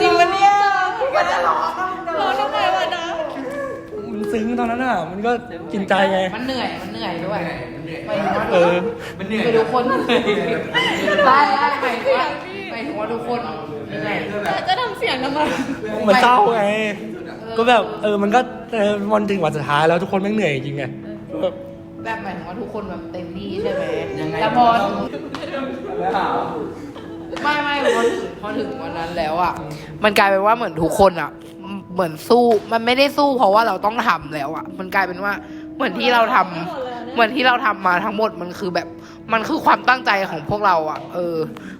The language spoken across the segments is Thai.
จริงปะเนี่ยก็จะร้องร้องทำไมวะนะมันซึ้งตอนนั้นอะ มันก็กินใจไง มันเหนื่อย มันเหนื่อยด้วยมันเหนื่อยหมายถึงว่าเออมันเหนื่อยไปทุกคนได้ได้หมายถึงว่าหมายถึงว่าทุกคนเหนื่อยจะทำเสียงทำไมมันเศร้าไง ก็แบบเออ มันก็เออวันถึงวันสุดท้ายแล้วทุกคนแม่งเหนื่อยจริงไงแบบแบบหมายถึงว่าทุกคนแบบเต็มที่ใช่ไหมยังไงแล้วพอแล้วหา ไม่ไม่พอถึงพอถึงวันนั้นแล้วอะ มันกลายเป็นว่าเหมือนทุกคนอะ เหมือนสู้มันไม่ได้สู้เพราะว่าเราต้องทำแล้วอะ มันกลายเป็นว่าเหมือนที่เราทำเหมือนที่เราทำมาทั้งหมดมันคือแบบมันคือความตั้งใจของพวกเราอะ เออ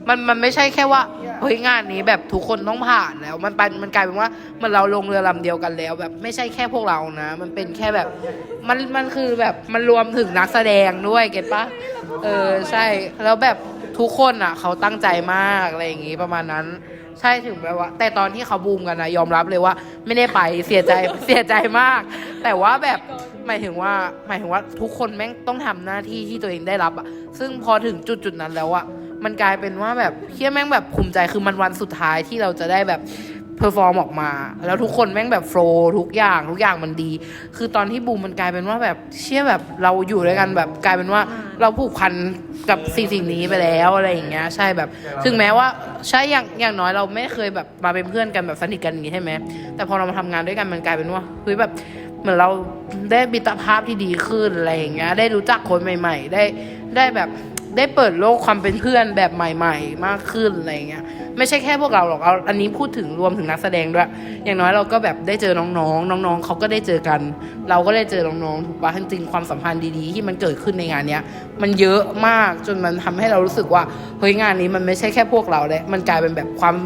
มันมันไม่ใช่แค่ว่าเฮ้ยงานนี้แบบทุกคนต้องผ่านแล้ว มันเป็นมันกลายเป็นว่ามันเราลงเรือลำเดียวกันแล้ว แบบไม่ใช่แค่พวกเรานะ มันเป็นแค่แบบมันมันคือแบบมันรวมถึงนักแสดงด้วยเก็ตปะเออใช่แล้วแบบ ทุกคนอะ เขาตั้งใจมากอะไรอย่างงี้ประมาณนั้น ใช่ถึงแบบว่า แต่ตอนที่เขาบูมกันนะยอมรับเลยว่า ไม่ได้ไปเสียใจเสียใจมาก แต่ว่าแบบหมายถึงว่าหมายถึงว่าทุกคนแม่งต้องทำหน้าที่ที่ตัวเองได้รับอะซึ่งพอถึงจุดจุดนั้นแล้วอะมันกลายเป็นว่าแบบเฮียแม่งแบบภูมิใจคือมันวันสุดท้ายที่เราจะได้แบบ เพอร์ฟอร์มออกมา แล้วทุกคนแม่งแบบโฟล์ทุกอย่างทุกอย่างมันดี คือตอนที่บูมมันกลายเป็นว่าแบบเชื่อแบบเราอยู่ด้วยกันแบบกลายเป็นว่าเราผูกพันกับสิ่งสิ่งนี้ไปแล้วอะไรอย่างเงี้ย ใช่แบบ ถึงแม้ว่าใช่อย่างอย่างน้อยเราไม่เคยแบบมาเป็นเพื่อนกันแบบสนิทกันอย่างนี้ใช่ไหมแต่พอเรามาทำงานด้วยกันมันกลายเป็นว่าเฮ้ยแบบเหมือนเราได้มิตรภาพที่ดีขึ้นอะไรอย่างเงี้ยได้รู้จักคนใหม่ ๆ ได้ได้แบบ ได้เปิดโลกความเป็นเพื่อนแบบใหม่ ๆ มากขึ้นอะไรเงี้ยไม่ใช่แค่พวกเราหรอกเอาอันนี้พูดถึงรวมถึงนักแสดงด้วย อย่างน้อยเราก็แบบได้เจอน้องๆ น้องๆเขาก็ได้เจอกัน เราก็ได้เจอน้องๆถูกปะจริงๆความสัมพันธ์ดีๆ ที่มันเกิดขึ้นในงานเนี้ยมันเยอะมากจนมันทำให้เรารู้สึกว่าเฮ้ยงานนี้มันไม่ใช่แค่พวกเราเลยมันกลายเป็นแบบความ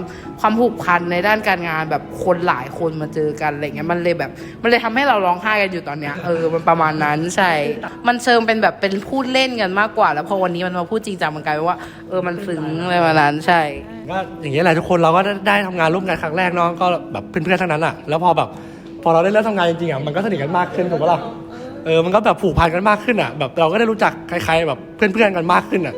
ความผูกพันในด้านการงานแบบคนหลายคนมาเจอกันอะไรเงี้ยมันเลยแบบมันเลยทำให้เราร้องไห้กันอยู่ตอนเนี้ยเออมันประมาณนั้นใช่ มันเชิงเป็นแบบเป็นพูดเล่นกันมากกว่า แล้วพอวันนี้มันมาพูดจริงจังมันกลายเป็นว่า เออมันซึ้งอะไรประมาณนั้นใช่ ก็อย่างนี้ยแหละทุกคนเราก็ได้ทำงานร่วมกันครั้งแรกเนาะก็แบบเพื่อนๆทั้งนั้นอะแล้วพอแบบพอเราได้เริ่มทำงานจริงๆอะมันก็สนิทกันมากขึ้นถูกปะล่ะเออมันก็แบบผูกพันกันมากขึ้นอะแบบเราก็ได้รู้จักใครๆแบบเพื่อนๆกันมากขึ้นอะ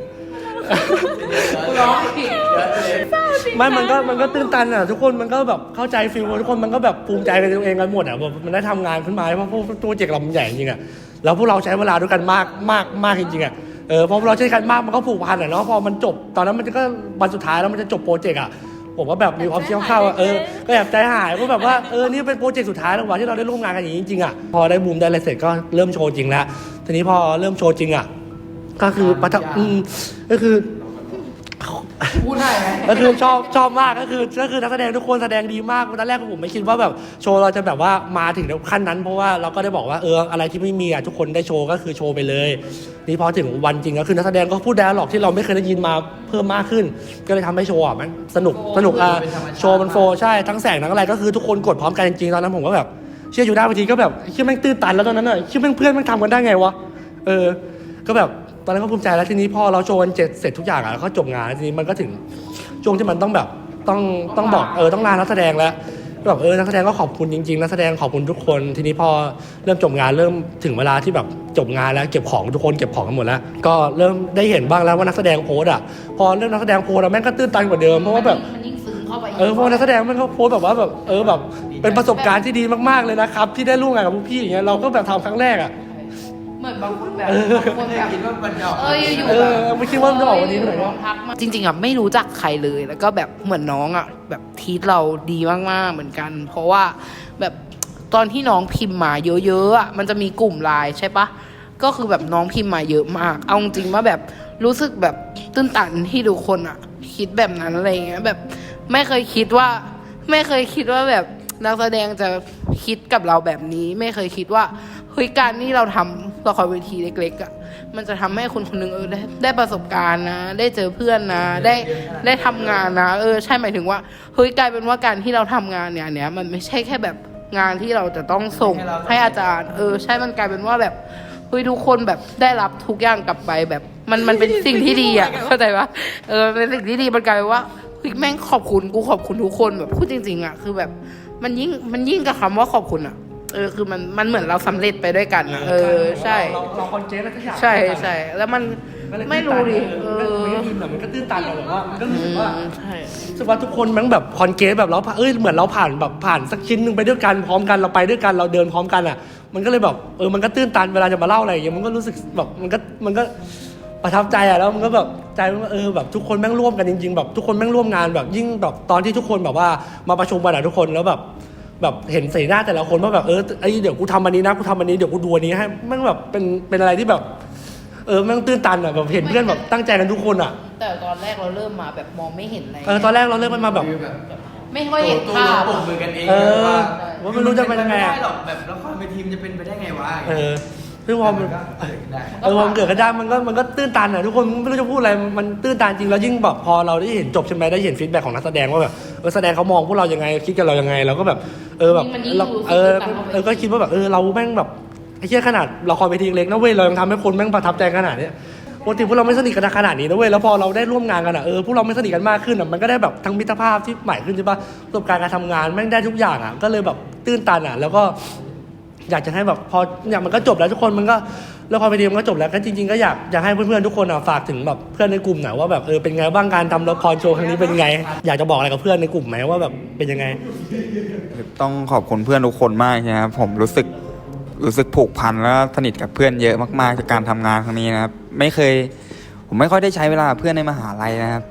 ไม่มันก็มันก็ตื้นตันอะทุกคนมันก็แบบเข้าใจฟิลทุกคนมันก็แบบภูมิใจในตัวเองกันหมดอะแบบมันได้ทำงานขึ้นมาเพราะพวกโปรเจกต์เรามันใหญ่จริงๆอะแล้วพวกเราใช้เวลาด้วยกันมากมากมากจริงๆอะ เออพอเราใช้กันมากมันก็ผูกพันอะเนาะพอมันจบ ตอนนั้นมันก็วันสุดท้ายแล้วมันจะจบโปรเจกต์อะผมก็แบบมีความเชี่ยวข้าวว่าเออ ก็แอบใจหายเพราะแบบว่าเออนี่เป็นโปรเจกต์สุดท้ายแล้ววันที่เราได้ร่วมงานกันอย่างนี้จริงๆอะพอได้บูมได้อะไรเสร็จก็เริ่มโชว์จริงแล้วทีนี้พอเริ่มโชว์จริงอะก็คือประทับอืมก็คือ พูดได้ไหมก็คือชอบชอบมากก็คือก็คือนักแสดงทุกคนแสดงดีมากตอนแรกผมไม่คิดว่าแบบโชว์เราจะแบบว่ามาถึงขั้นนั้น เพราะว่าเราก็ได้บอกว่าเอออะไรที่ไม่มีอะทุกคนได้โชว์ก็คือโชว์ไปเลย นี่พอถึงวันจริงก็คือนักแสดงก็พูดได้หรอกที่เราไม่เคยได้ยินมาเพิ่มมากขึ้น ก็เลยทำให้โชว์อะมันสนุกสนุกอะโชว์มันโฟร์ใช่ทั้งแสงทั้งอะไรก็คือทุกคนกดพร้อมกันจริงๆตอนนั้นผมก็แบบเชื่ออยู่หน้าเวทีก็แบบเชื่อแม่งตื้นตันแล้วตอนนั้นอะเชื่อแม่งเพื่อนแม่งทำกันได้ไงวะเออก็แบบ ตอนนั้นก็ภูมิใจแล้วทีนี้พอเราโชว์กันเจ็ดเสร็จทุกอย่างอะแล้วก็จบงานแล้วทีนี้มันก็ถึงช่วงที่มันต้องแบบต้องต้องบอกเออต้องลานักแสดงแล้วก็แบบเออนักแสดงก็ขอบคุณจริงๆนักแสดงขอบคุณทุกคน ทีนี้พอเริ่มจบงานเริ่มถึงเวลาที่แบบจบงานแล้วเก็บของทุกคนเก็บของกันหมดแล้ว ก็เริ่มได้เห็นบ้างแล้วว่านักแสดงโพสต์อะพอเริ่มนักแสดงโพสต์แล้วแม่งก็ตื้นตันกว่าเดิมเพราะว่าแบบมันยิ่งซึ้งเข้าไปกเออเพราะว่านักแสดงมันก็โพสต์แบบว่าแบบเออแบบเป็นประสบการณ์ที่ดีมากๆเลยนะครับที่ได้ร่วมงานกับพวกพี่อย่างเงี้ยเราก็แบบทำครั้งแรกอะ เหมือนบางคนแบบเออบางคนไม่แบบคิดว่ามันจะออกเอออยู่ๆเอแบบอไม่คิดว่ามันจะออกวันนี้เลยทักมาจริงๆอะไม่รู้จักใครเลยแล้วก็แบบเหมือนน้องอะแบบทีทเราดีมากๆเหมือนกัน เพราะว่าแบบตอนที่น้องพิมพ์มาเยอะๆอะมันจะมีกลุ่มไลน์ใช่ปะก็คือแบบน้องพิมพ์มาเยอะมาก เอาจริงๆว่าแบบรู้สึกแบบตื้นตันที่ทุกคนอะ คิดแบบนั้นอะไรเงี้ยแบบไม่เคยคิดว่า ไม่เคยคิดว่าแบบนักแสดงจะคิดกับเราแบบนี้ ไม่เคยคิดว่าเฮ้ยการที่เราทำ ละครเวทีเล็กๆอะมันจะทำให้คนคนหนึงเออได้ได้ประสบการณ์นะ ได้เจอเพื่อนนะ ได้ได้ทำงานนะ เออใช่หมายถึงว่าเฮ้ยกลายเป็นว่าการที่เราทำงานเนี่ยเนี้ยมันไม่ใช่แค่แบบงานที่เราจะต้องส่งให้อาจารย์ เออ ใช่มันกลายเป็นว่าแบบเฮ้ยทุกคนแบบได้รับทุกอย่างกลับไปแบบ มันมันเป็นสิ่งที่ดีอะเข้าใจปะเออมันเป็นสิ่งที่ดีมันกลายเป็นว่าเฮ้ยแม่งขอบคุณกูขอบคุณทุกคนแบบพูดจริง ๆอะคือแบบมันยิ่งมันยิ่งกับคำว่าขอบคุณอะ เออคือมันมันเหมือนเราสำเร็จไปด้วยกันอะเออใช่ เราเราคอนเจนแล้วทุกอย่างใช่ใช่แล้วมันก็เลยไม่รู้ดิเออเออมันก็อินอะมันก็ตื้นตันอะแบบว่ามันก็รู้สึกว่าอืมใช่ รู้สึกว่าทุกคนแมันแบบคอนเกสแบบเราผ่านเอ้ยเหมือนเราผ่านแบบผ่านสักชิ้นหนึ่งไปด้วยกันพร้อมกันเราไปด้วยกันเราเดินพร้อมกันอะ มันก็เลยแบบเออมันก็ตื้นตันเวลาจะมาเล่าอะไรอย่างเงี้ยมันก็รู้สึกแบบมันก็มันก็ประทับใจอะแล้วมันก็แบบใจมันก็เออแบบทุกคนแม่งร่วมกันจริง ๆ แบบทุกคนแม่งร่วมงานแบบยิ่งแบบตอนที่ทุกคนแบบว่ามาประชุมกันอะทุกคนแล้วแบบ แบบเห็นสีหน้าแต่ละคนว่าแบบเออไอ้เดี๋ยวกูทำอันนี้นะกูทำอันนี้เดี๋ยวกูดูอันนี้ให้แม่งแบบเป็นเป็นอะไรที่แบบ เออแม่งตื้นตันอะแบบเห็นเพื่อนแบบตั้งใจกันทุกคนอะแต่ตอนแรกเราเริ่มมาแบบมองไม่เห็นอะไรเออตอนแรกเราเริ่มมันมาแบบคือแบบไม่ค่อยเห็นตัวภาพปรบอะมือกันเองเออว่าว่าไม่รู้จะเป็นยังไงม่อะด้หรอกแบบละครเวทีมันจะเป็นไปได้ไงวะ เออ ซึ่งพอมันก็เออได้เออพอมันเกิดกระด้างมันก็มันก็ตื้นตันอะทุกคนไม่รู้จะพูดอะไรมันตื้นตันจริงแล้วยิ่งแบบพอเราได้เห็นจบใช่ไหมได้เห็นฟีดแบ็กของนักแสดงว่าแบบเออแสดงเขามองพวกเรายังไงคิดกับเรายังไงเราก็แบบเออแบบมันยิ่งเรารู้สึกเออตื้นตันเข้าไปเออก็คิดว่าแบบเออเราแม่งแบบไอ้เหี้ยขนาดละครเวทีเล็กนะเว้ยเรายังทำให้คนแม่งประทับใจขนาดเนี้ยปกติพวกเราไม่สนิทกันขนาดนี้นะเว้ยแล้วพอเราได้ร่วมงานกันอะเออพวกเราไม่สนิทกันมากขึ้นอะมันก็ได้แบบทั้งมิตรภาพที่ใหม่ขึ้นใช่ปะประสบการณ์การทำงานแม่งได้ทุกอย่างอะก็เลยแบบตื้นตันอะ แล้วก็ อยากจะให้แบบพอเนี่ยมันก็จบแล้วทุกคนมันก็ละครเวทีมันก็จบแล้วก็จริงๆก็อยากอยากให้เพื่อนๆทุกคนอะฝากถึงแบบเพื่อนในกลุ่มหน่อยว่าแบบเออเป็นไงบ้างการทำละครโชว์ครั้งนี้เป็นไง อยากจะบอกอะไรกับเพื่อนในกลุ่มไหมว่าแบบเป็นยังไง ต้องขอบคุณเพื่อนทุกคนมากนะครับผมรู้สึกรู้สึกผูกพันแล้วก็สนิทกับเพื่อนเยอะมากๆจากการทำงานครั้งนี้นะครับไม่เคย ผมไม่ค่อยได้ใช้เวลากับเพื่อนในมหาลัยนะครับ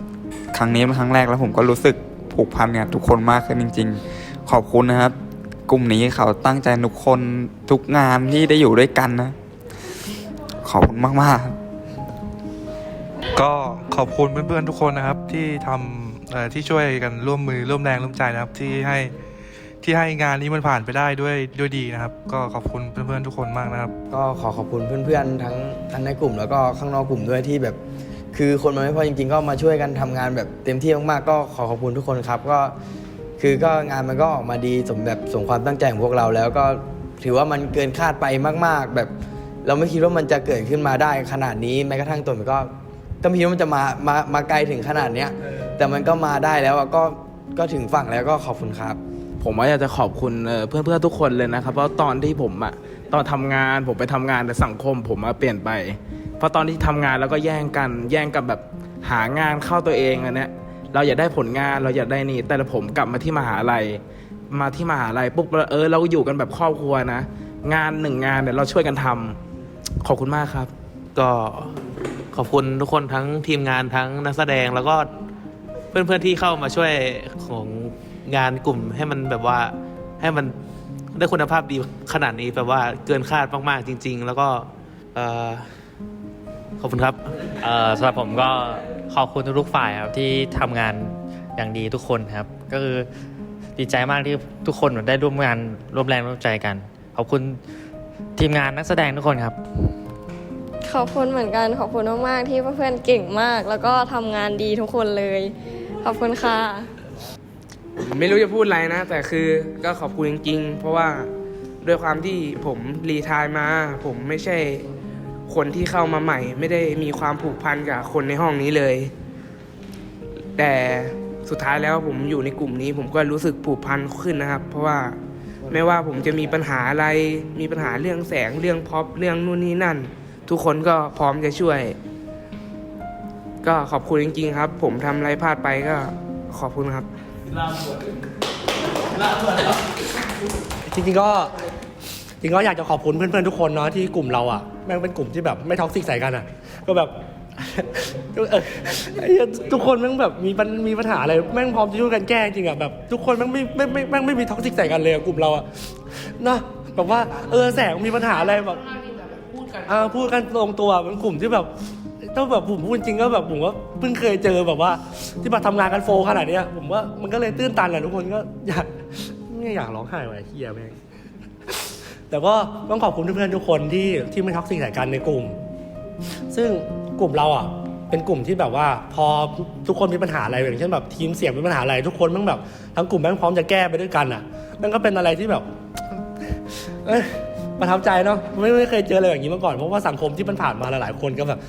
ครั้งนี้เป็นครั้งแรกแล้วผมก็รู้สึกผูกพันกับทุกคนมากขึ้นจริง ๆ ขอบคุณนะครับ กลุ่มนี้เขาตั้งใจทุกคนทุกงานที่ได้อยู่ด้วยกันนะ ขอบคุณมากๆก็ขอบคุณเพื่อนๆทุกคนนะครับ ที่ทำเอ่อที่ช่วยกันร่วมมือร่วมแรงร่วมใจนะครับ ที่ให้ที่ให้งานนี้มันผ่านไปได้ด้วยด้วยดีนะครับ ก็ขอบคุณเพื่อนๆทุกคนมากนะครับ ก็ขอขอบคุณเพื่อนๆทั้งทั้งในกลุ่ม แล้วก็ข้างนอกกลุ่มด้วยที่แบบคือคนมันไม่พอจริงๆ ก็มาช่วยกันทำงานแบบเต็มที่มากๆก็ขอขอบคุณทุกคนครับ ก็ คือก็งานมันก็ออกมาดีสมแบบสมความตั้งใจของพวกเราแล้วก็ถือว่ามันเกินคาดไปมาก ๆ แบบ เราไม่คิดว่ามันจะเกิดขึ้นมาได้ขนาดนี้แม้กระทั่งตัวมันก็ก็ไม่คิดว่ามันจะมามามาไกลถึงขนาดเนี้ยแต่มันก็มาได้แล้วอะก็ก็ถึงฝั่งแล้วก็ขอบคุณครับ ผมว่าอยากจะขอบคุณเอ่อเพื่อนๆทุกคนเลยนะครับ เพราะตอนที่ผมอะตอนทำงานผมไปทำงานแต่สังคม ผมมาเปลี่ยนไป เพราะตอนที่ทำงานแล้วก็แย่งกันแย่งกันแบบหางานเข้าตัวเองอันเนี้ย เราอยากได้ผลงานเราอยากได้นี่ แต่ละผมกลับมาที่มหาลัย มาที่มหาลัยปุ๊บเออเราอยู่กันแบบครอบครัวนะ งานหนึ่งงานเนี่ยเราช่วยกันทำขอบคุณมากครับ ก็ขอบคุณทุกคนทั้งทีมงานทั้งนักแสดงแล้วก็เพื่อนๆที่เข้ามาช่วยของงานกลุ่มให้มันแบบว่าให้มันได้คุณภาพดีขนาดนี้แบบว่าเกินคาดมากๆจริง ๆ แล้วก็เอ่อขอบคุณครับเอ่อสำหรับผมก็ ขอบคุณทุกๆฝ่ายครับที่ทำงานอย่างดีทุกคนครับ ก็คือดีใจมากที่ทุกคนได้ร่วมงานร่วมแรงร่วมใจกัน ขอบคุณทีมงานนักแสดงทุกคนครับ ขอบคุณเหมือนกันขอบคุณมากๆที่เพื่อนๆเก่งมาก แล้วก็ทำงานดีทุกคนเลย ขอบคุณค่ะ ไม่รู้จะพูดอะไรนะ แต่คือก็ขอบคุณจริงๆ เพราะว่าด้วยความที่ผมรีไทายมา ผมไม่ใช่ คนที่เข้ามาใหม่ ไม่ได้มีความผูกพันกับคนในห้องนี้เลย แต่สุดท้ายแล้วผมอยู่ในกลุ่มนี้ผมก็รู้สึกผูกพันขึ้นนะครับ เพราะว่าไม่ว่าผมจะมีปัญหาอะไร มีปัญหาเรื่องแสงเรื่องพ็อปเรื่องนู่นนี่นั่น ทุกคนก็พร้อมจะช่วย ก็ขอบคุณจริง ๆ ครับ ผมทำอะไรพลาดไปก็ขอบคุณครับจริงๆก็จริงๆก็อยากจะขอบคุณเพื่อนๆทุกคนเนาะที่กลุ่มเราอะ แม่งเป็นกลุ่มที่แบบไม่ท็อกซิกใส่กันอะ ก็แบบเออไอ้เหี้ยทุกคนแม่งแบบมีปัญมีปัญหาอะไรแม่งพร้อมจะช่วยกันแก้จริงอะแบบทุกคนแม่งไม่ไม่ไม่แม่งไม่มีท็อกซิกใส่กันเลยอะกลุ่มเราอะเนาะแบบว่าเออแสงมีปัญหาอะไรแบบพูดกันเออพูดกันตรงตัวเป็นกลุ่มที่แบบถ้าแบบผมพูดจริงก็แบบผมว่าเพิ่งเคยเจอแบบว่า ที่มาทำงานกันโฟขนาดเนี้ยผมว่ามันก็เลยตื้นตันแหละทุกคนก็อยากไม่อยากร้องไห้ว่ะไอ้เฮียแม่ง แต่ก็ต้องขอบคุณเพื่อนๆทุกคนที่ที่ไม่ท็อกซิกใส่กันในกลุ่ม ซึ่งกลุ่มเราอะเป็นกลุ่มที่แบบว่าพอทุกคนมีปัญหาอะไรอย่างเช่นแบบทีมเสียงมีปัญหาอะไร ทุกคนมันแบบทั้งกลุ่มแม่งพร้อมจะแก้ไปด้วยกันอะมันก็เป็นอะไรที่แบบประทับใจเนาะไม่ไม่เคยเจออะไรอย่างนี้มาก่อนเพราะว่าสังคมที่มันผ่านมาหลายๆคนก็แบบ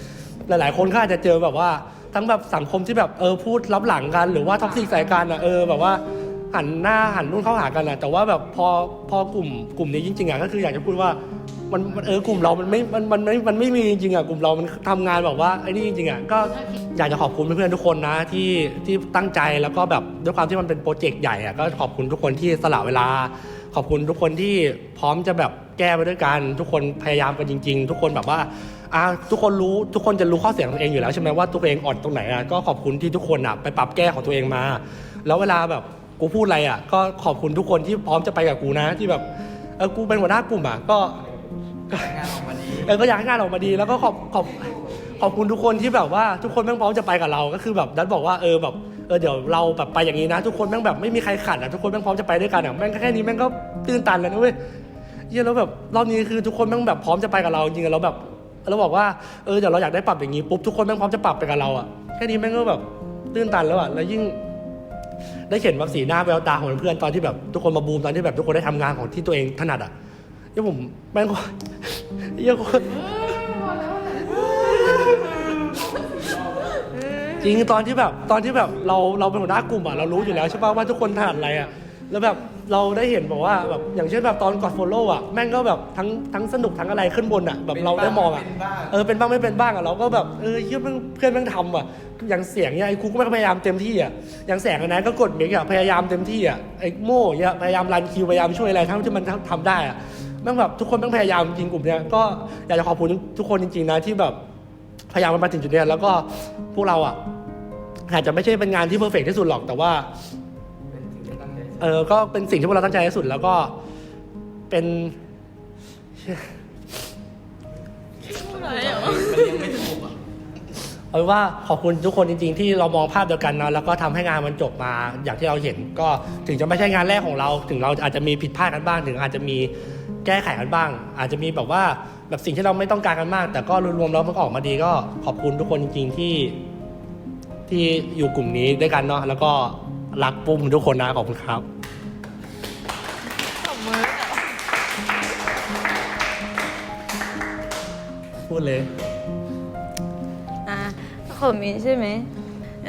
หลาย ๆ คนก็อาจจะเจอแบบว่าทั้งแบบสังคมที่แบบเออพูดรับหลังกัน หรือว่าท็อกซิกใส่กันอะเออแบบว่า หันหน้าหันนู่นเข้าหากันอะแต่ว่าแบบพอพอกลุ่มกลุ่มนี้จริงๆอะก็คืออยากจะพูดว่ามันมันเออกลุ่มเรามันไม่มันมันไม่มันไม่มีจริงๆอะกลุ่มเรามันทำงานแบบว่าไอ้นี่จริงๆอะก็อยากจะขอบคุณเพื่อนๆทุกคนนะที่ที่ตั้งใจแล้วก็แบบด้วยความที่มันเป็นโปรเจกต์ใหญ่อะก็ขอบคุณทุกคนที่สละเวลา ขอบคุณทุกคนที่พร้อมจะแบบแก้ไปด้วยกัน ทุกคนพยายามกันจริง ๆ ทุกคนแบบว่าอ่าทุกคนรู้ทุกคนจะรู้ข้อเสียของตัวเองอยู่แล้วใช่ไหมว่าตัวเองอ่อนตรงไหนอะก็ขอบคุณที่ทุกคนอะไปปรับแก้ของตัวเองมา แล้วเวลาแบบ กูพูดอะไรอะ ก็ขอบคุณทุกคนที่พร้อมจะไปกับกูนะ ที่แบบเออกูเป็นหัวหน้ากลุ่มอะก็ก็งานออกมาดีเออก็อยากให้งานออกมาดี แล้วก็ขอบขอบขอบคุณทุกคนที่แบบว่าทุกคนแม่งพร้อมจะไปกับเรา ก็คือแบบดันบอกว่าเออแบบเออเดี๋ยวเราแบบไปอย่างนี้นะ ทุกคนแม่งแบบไม่มีใครขัดอะทุกคนแม่งพร้อมจะไปด้วยกันอะแม่งแค่นี้แม่งก็ตื้นตันแล้วนะเว้ยเหี้ยแล้วแบบรอบนี้คือทุกคนแม่งแบบพร้อมจะไปกับเราจริงๆเราแบบเราบอกว่าเออเดี๋ยวเราอยากได้ปรับอย่างนี้ปุ๊บทุกคนแม่งพร้อมจะปรับไปกับเราอะแค่นี้แม่งก็แบบตื้นตันแล้วอะแล้วยิ่ง ได้เห็นแบบสีหน้าแววตาของเพื่อนตอนที่แบบทุกคนมาบูมตอนที่แบบทุกคนได้ทำงานของที่ตัวเองถนัดอะยี่ผมแม่งก็ยี่คนจริงตอนที่แบบตอนที่แบบเราเราเป็นหัวหน้ากลุ่มอะเรารู้อยู่แล้วใช่ป่ะว่าทุกคนถนัดอะไรอะแล้วแบบ เราได้เห็นบอกว่าแบบอย่างเช่นแบบตอนกอดโฟโล่อะแม่งก็แบบทั้งทั้งสนุกทั้งอะไรขึ้นบนอะแบบเราได้มองอะเป็นบ้าง เออเป็นบ้างไม่เป็นบ้างอะเราก็แบบเออเชื่อเพื่อนแม่งทำอะอย่างเสียงเนี่ยไอ้ครูก็พยายามเต็มที่อะอย่างแสงอันนั้นก็กดเมกอะพยายามเต็มที่อะไอ้โม่เนี่ยพยายามรันคิวพยายามช่วยอะไรทั้งที่มันทำได้อะแม่งแบบทุกคนแม่งพยายามจริงกลุ่มเนี้ยก็อยากจะขอบคุณทุกคนจริงๆนะที่แบบพยายามมาถึงจุดเนี้ยแล้วก็พวกเราอะอาจจะไม่ใช่เป็นงานที่เพอร์เฟกที่สุดหรอกแต่ว่า เออก็เป็นสิ่งที่พวกเราตั้งใจที่สุด แล้วก็เป็นมันยังไม่สงบอะเอาเป็นว่าขอบคุณทุกคนจริง ๆ ที่เรามองภาพเดียวกันเนาะแล้วก็ทำให้งานมันจบมาอย่างที่เราเห็น ก็ถึงจะไม่ใช่งานแรกของเรา ถึงเราอาจจะมีผิดพลาดกันบ้าง ถึงอาจจะมีแก้ไขกันบ้าง อาจจะมีแบบว่าแบบสิ่งที่เราไม่ต้องการกันมาก แต่ก็รวมๆแล้วมันก็ออกมาดีก็ขอบคุณทุกคนจริง ๆ ที่ที่อยู่กลุ่มนี้ด้วยกันเนาะแล้วก็ รักปุ้มทุกคนนะขอบคุณครับ พูดเลย อะของมินใช่ไหม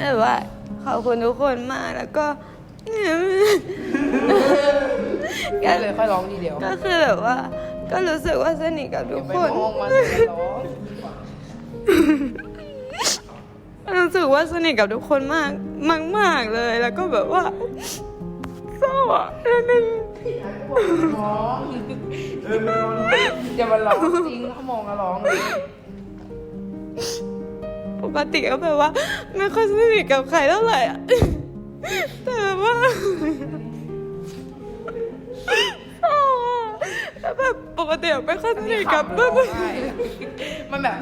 แบบว่าขอบคุณทุกคนมากแล้วก็ ก็เลยค่อยร้องทีเดียวก็คือแบบว่า ก็รู้สึกว่าสนิทกับทุกไปคนมองมันเลยร้อง รู้สึกว่าสนิทกับทุกคนมากมากมากๆเลย แล้วก็แบบว่าเศร้าอะแล้วนึงร้องอย่ามาร้องจริงเขามองแล้วร้องเลยปกติก็แบบว่า ไม่ค่อยสนิทกับใครเท่าไหร่อะแต่แบบว่าเศร้าอะ แล้วแบบปกติไม่ค่อยสนิทกับเพื่อนใช่มันแบบ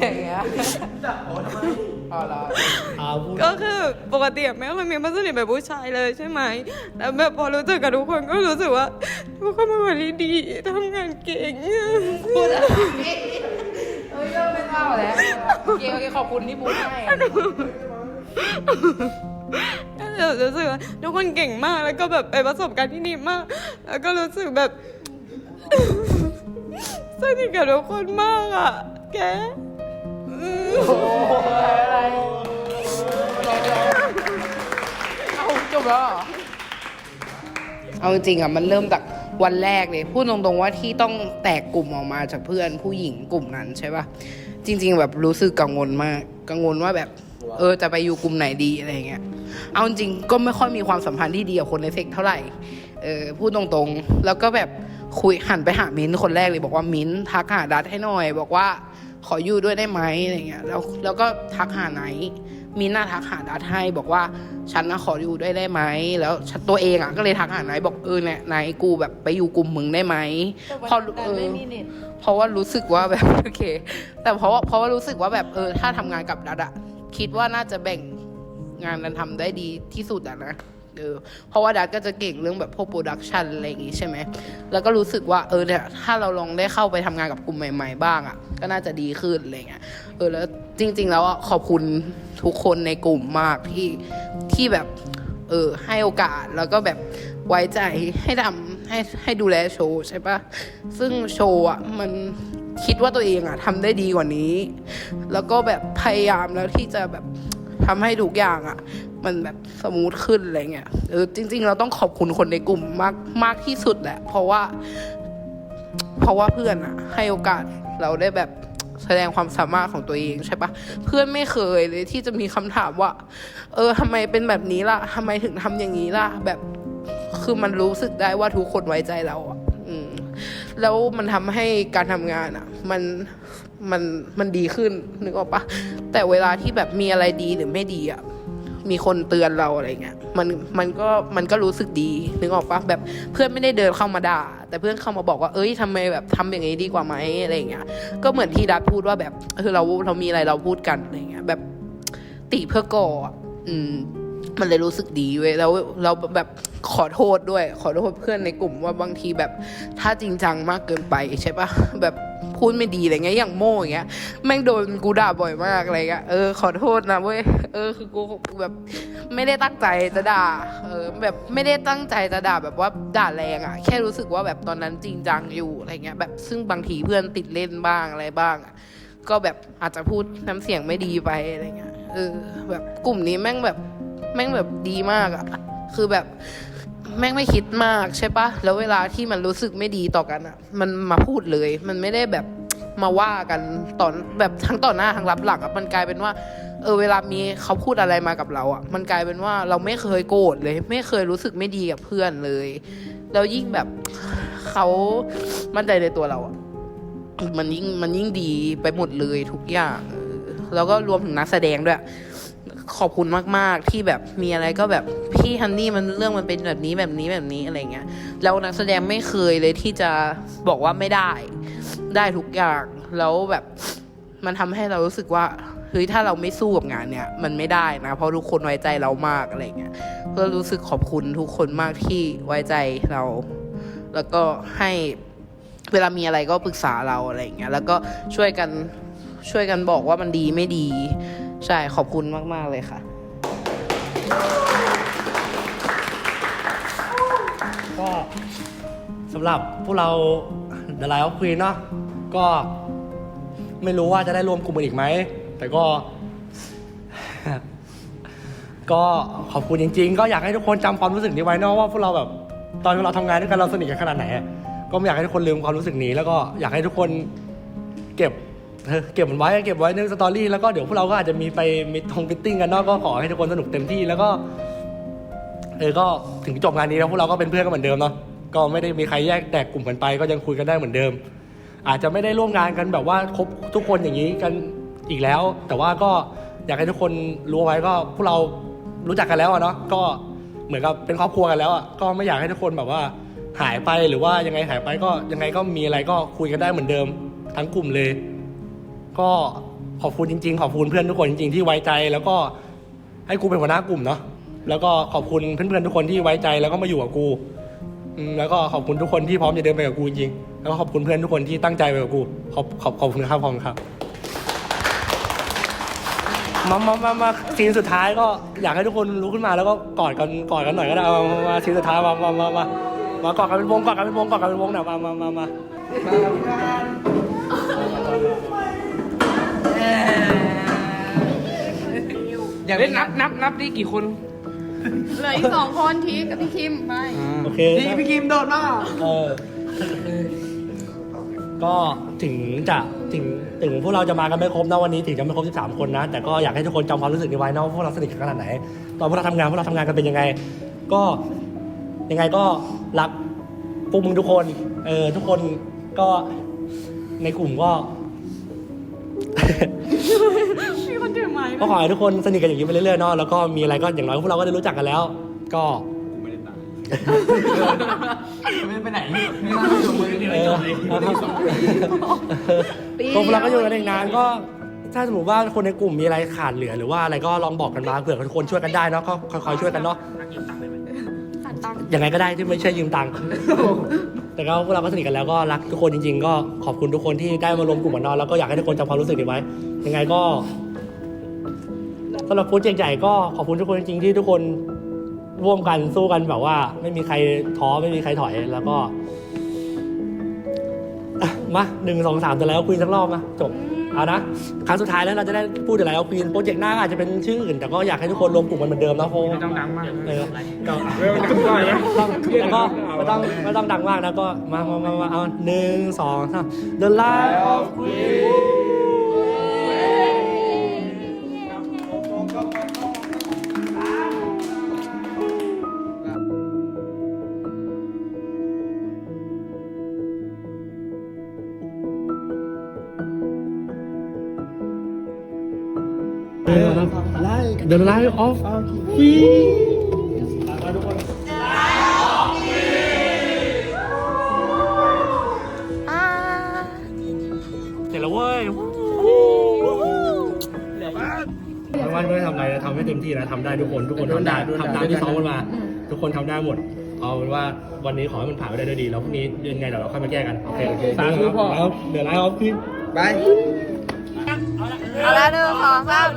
อย่างเงี้ยอ๋อเหรออ่าพูดก็คือปกติไม่ค่อยมีเพื่อนสนิทแบบผู้ชายเลยใช่ไหมแล้วแบบพอรู้จักกับทุกคนก็รู้สึกว่าทุกคนเป็นคนที่ดีทำงานเก่งพูดอะไรเฮ้ยเริ่มไม่เท่าแล้วโอเคโอเคขอบคุณที่พูดให้ ก็เลยรู้สึกว่าทุกคนเก่งมากแล้วก็แบบเป็นประสบการณ์ที่ดีมาก แล้วก็รู้สึกแบบสนิทกับทุกคนมากอะ แกอืมอะไรเอาจบแล้วเหรอเอาจริงๆอะมันเริ่มจากวันแรกเลยพูดตรงๆว่าที่ต้องแตกกลุ่มออกมาจากเพื่อนผู้หญิงกลุ่มนั้นใช่ป่ะจริง ๆ แบบรู้สึกกังวลมาก กังวลว่าแบบ เออจะไปอยู่กลุ่มไหนดีอะไรเงี้ย เอาจริงๆก็ไม่ค่อยมีความสัมพันธ์ที่ดีกับคนในเซกเท่าไหร่เออพูดตรงๆ แล้วก็แบบคุยหันไปหามิ้นท์คนแรกเลยบอกว่ามิ้นท์ทักหาดัตให้หน่อย บอกว่าขออยู่ด้วยได้ไหมอะไรเงี้ยแล้วแล้วก็ทักหาไหนมิ้นท์น่าทักหาดัตให้บอกว่าฉันนะขออยู่ด้วยได้ไหมแล้วฉันตัวเองอะก็เลยทักหาไหนบอกเออเนี่ยไหนกูแบบไปอยู่กลุ่มมึงได้ไหมพอเออเพราะว่ารู้สึกว่าแบบโอเค แต่เพราะว่าเพราะว่ารู้สึกว่าแบบเออถ้าทำงานกับดัตอะคิดว่าน่าจะแบ่ง งานนั้นทำได้ดีที่สุดอะนะเออเพราะว่าดัตก็จะเก่งเรื่องแบบพวกโปรดักชันอะไรอย่างงี้ใช่ไหมแล้วก็รู้สึกว่าเออเนี่ยถ้าเราลองได้เข้าไปทำงานกับกลุ่มใหม่ ๆ บ้างอะก็น่าจะดีขึ้นอะไรเงี้ยเออแล้วจริง ๆ แล้วขอบคุณทุกคนในกลุ่มมากที่ที่แบบเออให้โอกาสแล้วก็แบบไว้ใจให้ทำให้ให้ดูแลโชว์ใช่ปะซึ่งโชว์อะมันคิดว่าตัวเองอะทำได้ดีกว่านี้ แล้วก็แบบพยายามแล้วที่จะแบบ ทำให้ทุกอย่างอะ มันแบบสมูทขึ้นอะไรเงี้ยเออจริง ๆ เราต้องขอบคุณคนในกลุ่มมากมากที่สุดแหละ เพราะว่า เพราะว่าเพื่อนอะให้โอกาสเราได้แบบแสดงความสามารถของตัวเองใช่ปะเพื่อนไม่เคยเลยที่จะมีคำถามว่า เออทำไมเป็นแบบนี้ล่ะทำไมถึงทำอย่างนี้ล่ะ แบบคือมันรู้สึกได้ว่าทุกคนไว้ใจเราอะอืม แล้วมันทำให้การทำงานอะมัน มันมันดีขึ้นนึกออกปะแต่เวลาที่แบบมีอะไรดีหรือไม่ดีอะมีคนเตือนเราอะไรเงี้ยมันมันก็มันก็รู้สึกดีนึกออกปะแบบเพื่อนไม่ได้เดินเข้ามาด่า แต่เพื่อนเข้ามาบอกว่าเอ้ยทำไมแบบทำอย่างนี้ดีกว่าไหมอะไรเงี้ยก็เหมือนที่ดัดพูดว่าแบบเออเราเรามีอะไรเราพูดกันอะไรเงี้ยแบบติเพื่อก่ออืมมันเลยรู้สึกดีเว้ยแล้วเราแบบขอโทษด้วย ขอโทษเพื่อนในกลุ่มว่าบางทีแบบถ้าจริงจังมากเกินไปใช่ปะแบบ พูดไม่ดีอะไรเงี้ยอย่างโม่อย่างเงี้ยแม่งโดนกูด่าบ่อยมากอะไรเงี้ยเออขอโทษนะเว้ยเออคือกูแบบไม่ได้ตั้งใจจะด่าเออแบบไม่ได้ตั้งใจจะด่าแบบว่าด่าแรงอะแค่รู้สึกว่าแบบตอนนั้นจริงจังอยู่อะไรเงี้ยแบบซึ่งบางทีเพื่อนติดเล่นบ้างอะไรบ้างอะก็แบบอาจจะพูดน้ำเสียงไม่ดีไปอะไรเงี้ยเออแบบกลุ่มนี้แม่งแบบแม่งแบบดีมากอะคือแบบ แม่งไม่คิดมากใช่ปะแล้วเวลาที่มันรู้สึกไม่ดีต่อกันอะมันมาพูดเลย มันไม่ได้แบบมาว่ากันตอนแบบทั้งต่อหน้าทั้งรับหลังอะมันกลายเป็นว่า เออเวลามีเขาพูดอะไรมากับเราอะมันกลายเป็นว่าเราไม่เคยโกรธเลย ไม่เคยรู้สึกไม่ดีกับเพื่อนเลยแล้วยิ่งแบบเขามั่นใจในตัวเราอะมันยิ่งมันยิ่งดีไปหมดเลยทุกอย่างแล้วก็รวมถึงนักแสดงด้วย ขอบคุณมาก ๆ ที่แบบมีอะไรก็แบบพี่ฮันนี่มันเรื่องมันเป็นแบบนี้แบบนี้แบบนี้อะไรเงี้ยแล้วนักแสดงไม่เคยเลยที่จะบอกว่าไม่ได้ได้ทุกอย่างแล้วแบบมันทำให้เรารู้สึกว่าเฮ้ยถ้าเราไม่สู้กับงานเนี้ยมันไม่ได้นะ เพราะทุกคนไว้ใจเรามากอะไรเงี้ยก็รู้สึกขอบคุณทุกคนมากที่ไว้ใจเรา แล้วก็ให้เวลามีอะไรก็ปรึกษาเราอะไรเงี้ยแล้วก็ช่วยกันช่วยกันบอกว่ามันดีไม่ดี ใช่ขอบคุณมาก ๆ เลยค่ะ ก็สำหรับพวกเรา The Line of Queen เนาะก็ไม่รู้ว่าจะได้รวมกลุ่มกันอีกไหม แต่ก็ ก็ขอบคุณจริง ๆ ก็อยากให้ทุกคนจำความรู้สึกนี้ไว้เนะว่าพวกเราแบบ ตอนเราทำงานด้วยกันเราสนิทกันขนาดไหนอะก็ไม่อยากให้ทุกคนลืมความรู้สึกนี้ แล้วก็อยากให้ทุกคนเก็บ เออเก็บมันไว้เก็บไว้ในสตอรี่แล้วก็เดี๋ยวพวกเราก็อาจจะมีไปมีทงฟิตติ้งกันเนอะก็ขอให้ทุกคนสนุกเต็มที่แล้วก็เออก็ถึงจบงานนี้แล้วพวกเราก็เป็นเพื่อนกันเหมือนเดิมเนาะก็ไม่ได้มีใครแยกแตกกลุ่มกันไปก็ยังคุยกันได้เหมือนเดิม อาจจะไม่ได้ร่วมงานกันแบบว่าครบทุกคนอย่างนี้กันอีกแล้ว แต่ว่าก็อยากให้ทุกคนรู้ไว้ก็พวกเรารู้จักกันแล้วเนาะก็เหมือนกับเป็นครอบครัวกันแล้วอะก็ไม่อยากให้ทุกคนแบบว่าหายไปหรือว่ายังไงหายไปก็ยังไงก็มีอะไรก็คุยกันได้เหมือนเดิม ทั้งกลุ่มเลย ก็ขอบคุณจริง ๆ ขอบคุณเพื่อนทุกคนจริงๆที่ไว้ใจ แล้วก็ให้กูเป็นหัวหน้ากลุ่มเนาะแล้วก็ขอบคุณเพื่อนๆทุกคนที่ไว้ใจแล้วก็มาอยู่กับกูอืมแล้วก็ขอบคุณทุกคนที่พร้อมจะเดินไปกับกูจริงๆแล้วก็ขอบคุณเพื่อนทุกคนที่ตั้งใจไปกับกู ขอบขอบขอบคุณครับขอบคุณครับมามามามาซีนสุดท้ายก็อยากให้ทุกคนลุกขึ้นมาแล้วก็กอดกันกอดกันหน่อยก็ได้เอามามาซีนสุดท้ายมามามามามากอดกันเป็นวงกอดกันเป็นวงกอดกันเป็นวงหน่อยมามามามา อย่างนี้นับนับนับดิกี่คนเหลืออีกสองคนทีกับพี่คิมไปโอเคพี่พี่คิมโดดมาเออก็ถึงจะถึงถึงพวกเราจะมากันไม่ครบนะวันนี้ถึงจะไม่ครบ 13 คนนะ แต่ก็อยากให้ทุกคนจำความรู้สึกนี้ไว้นะว่าพวกเราสนิทกันขนาดไหน ตอนพวกเราทำงานพวกเราทำงานกันเป็นยังไง ก็ยังไงก็รักพวกมึงทุกคนเออทุกคนก็ในกลุ่มก็ มีคนถือไม้ก็ขอให้ทุกคนสนิทกันอย่างนี้ไปเรื่อยๆเนาะแล้วก็มีอะไรก็อย่างน้อยพวกเราก็ได้รู้จักกันแล้ว ก็ไม่ไปไหนไม่น่าจะมือที่เอไม่จอบเลยก็พวกเราก็อยู่กันนานๆก็ถ้าสมมติว่าคนในกลุ่มมีอะไรขาดเหลือหรือว่าอะไรก็ลองบอกกันมาเผื่อทุกคนช่วยกันได้เนาะก็ค่อยๆช่วยกันเนาะตัดตังค์ยังไงก็ได้ที่ไม่ใช่ยืมตังค์แต่ก็พวกเราก็สนิทกันแล้วก็รักทุกคนจริง ๆ ก็ขอบคุณทุกคนที่ได้มารวมกลุ่มกันเนาะแล้วก็อยากให้ทุกคนจำความรู้สึกนี้ไว้ ยังไงก็ สำหรับโปรเจกต์ใหญ่ก็ขอบคุณทุกคนจริงๆที่ทุกคนร่วมกันสู้กันแบบว่า ไม่มีใครท้อไม่มีใครถอยแล้วก็มาหนึ่งสองสามแต่แล้วคุยสักรอบมาจบเอานะครั้งสุดท้ายแล้วเราจะได้พูดอะไรเอาควีนโปรเจกต์หน้าอาจจะเป็นชื่ออื่น แต่ก็อยากให้ทุกคนรวมกลุ่มกันเหมือนเดิมนะเพราะไม่ต้องดังมากเออก็แล้วก็ไม่ต้องไม่ต้องดังมากนะก็มามามามาเอาหนึ่งสองสาม The Life of Queen เดินไล่เดินไล่ออฟฟีเสร็จแล้วเว้ยทั้งวันไม่ได้ทำอะไรนะทำให้เต็มที่นะทำได้ทุกคน ทุกคนทำได้ทำตามที่ซ้อมกันมา ทุกคนทำได้หมด เอาเป็นว่าวันนี้ขอให้มันผ่านไปได้ด้วยดี แล้วพรุ่งนี้ยังไงเดี๋ยวเราค่อยมาแก้กัน โอเคสาธุพ่อเดี๋ยวไล่ออฟฟีเอาละหนึ่งสองสาม